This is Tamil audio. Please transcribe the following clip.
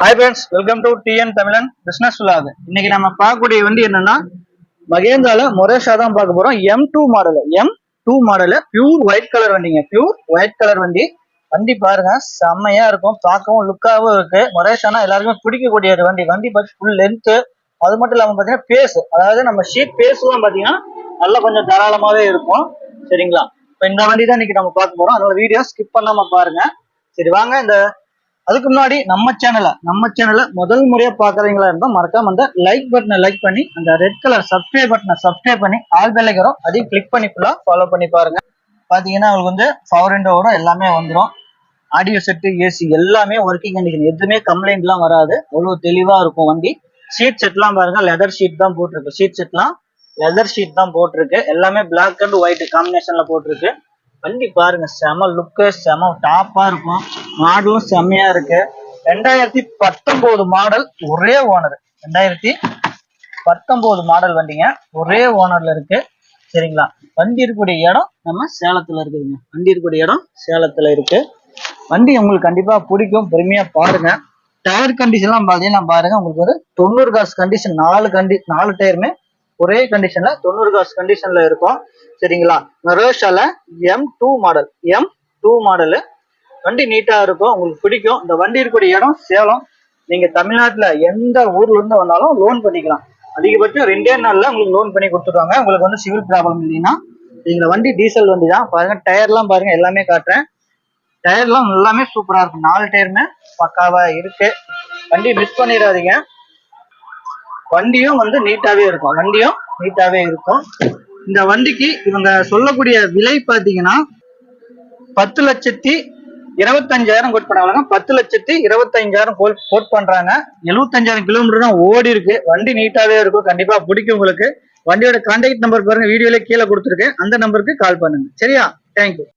Hi friends welcome to TN Tamilan business விழாது இன்னைக்கு நம்ம பார்க்கக்கூடிய வண்டி என்னன்னா மகேந்திரால மொரேஷா தான் பார்க்க போறோம். M two model M two model pure white colour வண்டிங்க. பியூர் ஒயிட் கலர் வண்டி. வண்டி பாருங்க செம்மையா இருக்கும். பார்க்கவும் லுக்காகவும் இருக்கு. மொரேஷானா எல்லாருக்குமே பிடிக்கக்கூடிய ஒரு வண்டி. வண்டி பார்த்து ஃபுல் லென்த்து அது மட்டும் இல்லாம பாத்தீங்கன்னா பேஸ் அதாவது நம்ம ஷீட் பேஸ்லாம் பாத்தீங்கன்னா நல்லா கொஞ்சம் தாராளமாவே இருக்கும். சரிங்களா? இப்போ இந்த வண்டி தான் இன்னைக்கு நம்ம பார்க்க போறோம். அதோட வீடியோ ஸ்கிப் பண்ணாம பாருங்க. சரி வாங்க இந்த அதுக்கு முன்னாடி நம்ம சேனலை நம்ம சேனலை முதல் முறையா பாக்குறீங்களா இருந்தா மறக்காம அந்த லைக் பட்டனை லைக் பண்ணி அந்த ரெட் கலர் சப்ஸ்கிரைப் பட்டனை சப்ஸ்கிரைப் பண்ணி ஆல் பெல்லைக்கிறோம் அதையும் கிளிக் பண்ணி ஃபுல்லா ஃபாலோ பண்ணி பாருங்க. பாத்தீங்கன்னா அவங்களுக்கு வந்து பவர் விண்டோட எல்லாமே வந்துடும் ஆடியோ செட்டு ஏசி எல்லாமே ஒர்க்கிங் கண்டிஷன் எதுவுமே கம்ப்ளைண்ட்லாம் வராது. அவ்வளோ தெளிவா இருக்கும் வண்டி. சீட் செட்லாம் பாருங்க லெதர் ஷீட் தான் போட்டிருக்கு. சீட் செட்லாம் லெதர் ஷீட் தான் போட்டிருக்கு. எல்லாமே பிளாக் அண்ட் ஒயிட் காம்பினேஷன்ல போட்டிருக்கு. வண்டி பாருங்க செம லுக்கு செம டாப்பா இருக்கும். மாடலும் செம்மையா இருக்கு. ரெண்டாயிரத்தி பத்தொன்பது மாடல் ஒரே ஓனர் ரெண்டாயிரத்தி பத்தொன்பது மாடல் வண்டிங்க. ஒரே ஓனர்ல இருக்கு. சரிங்களா? வண்டி இருக்கக்கூடிய இடம் நம்ம சேலத்துல இருக்குதுங்க. வண்டி இருக்கக்கூடிய இடம் சேலத்துல இருக்கு. வண்டி உங்களுக்கு கண்டிப்பா பிடிக்கும். பொறுமையா பாருங்க. டயர் கண்டிஷன்லாம் பார்த்தீங்கன்னா பாருங்க உங்களுக்கு வந்து தொண்ணூறு காசு கண்டிஷன் நாலு கண்டி நாலு டயருமே ஒரே கண்டிஷன்ல தொண்ணூறு காசு கண்டிஷன்ல இருக்கும். சரிங்களா? ரோஷால M two model M two model வண்டி நீட்டா இருக்கும் உங்களுக்கு பிடிக்கும். இந்த வண்டி இருக்கக்கூடிய இடம் சேலம். நீங்க தமிழ்நாட்டுல எந்த ஊர்ல இருந்து வந்தாலும் லோன் பண்ணிக்கலாம். அதிகபட்சம் ரெண்டே நாள்ல உங்களுக்கு லோன் பண்ணி கொடுத்துருவாங்க. உங்களுக்கு வந்து சிவில் ப்ராப்ளம் இல்லைன்னா இந்த வண்டி டீசல் வண்டி தான். பாருங்க டயர்லாம் பாருங்க எல்லாமே காட்டுறேன். டயர்லாம் எல்லாமே சூப்பரா இருக்கும். நாலு டயருமே பக்காவா இருக்கு. வண்டி மிஸ் பண்ணிடாதீங்க. வண்டியும் வந்து நீட்டாவே இருக்கும். வண்டியும் நீட்டாவே இருக்கும். இந்த வண்டிக்கு இவங்க சொல்லக்கூடிய விலை பாத்தீங்கன்னா பத்து லட்சத்தி இருபத்தஞ்சாயிரம் கோட் பண்ணாங்க பத்து லட்சத்தி இருபத்தஞ்சாயிரம் கோட் கோட் பண்றாங்க. எழுபத்தஞ்சாயிரம் கிலோமீட்டர் தான் ஓடி இருக்கு. வண்டி நீட்டாவே இருக்கும். கண்டிப்பா பிடிக்கும் உங்களுக்கு. வண்டியோட கான்டாக்ட் நம்பர் பாருங்க. வீடியோல கீழே கொடுத்துருக்கேன். அந்த நம்பருக்கு கால் பண்ணுங்க. சரியா? தேங்க்யூ